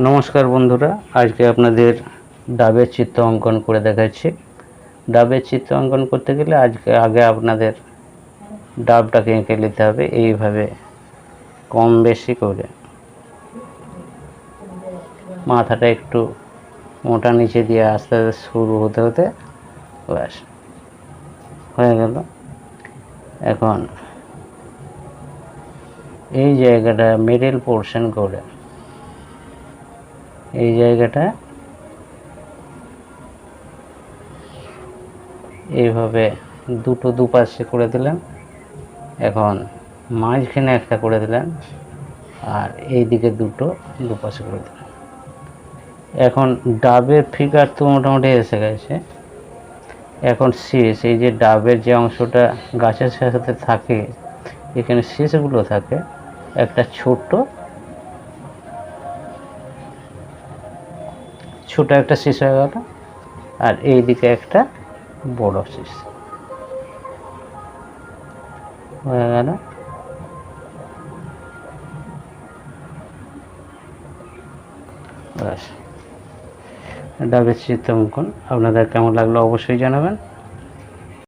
নমস্কার বন্ধুরা, আজকে আপনাদের ডাবের চিত্র অঙ্কন করে দেখাচ্ছি। ডাবের চিত্র অঙ্কন করতে গেলে আজকে আগে আপনাদের ডাবটাকে এঁকে নিতে হবে, এইভাবে কম বেশি করে। মাথাটা একটু মোটা নিচে দিয়ে আস্তে আস্তে শুরু হতে হতে ব্যাস, হয়ে গেল। এখন এই জায়গাটা মিডল পোর্শন করে এই জায়গাটা। এইভাবে দুটো দুপাশে করে দিলেন এখন মাঝখানে একটা করে দিলেন আর এই দিকে দুটো দুপাশে করে দিলেন এখন ডাবের ফিগার তো মোটামুটি এসে গেছে। এখন শেষ, এই যে ডাবের যে অংশটা গাছের সাথে থাকে, এখানে শেষগুলো থাকে। একটা ছোট্ট ছোট একটা শীষ হয়ে গেল আর এই দিকে একটা বড় শীষ হয়ে গেল। ডাবের চিত্র অঙ্কন আপনাদের কেমন লাগল অবশ্যই জানাবেন।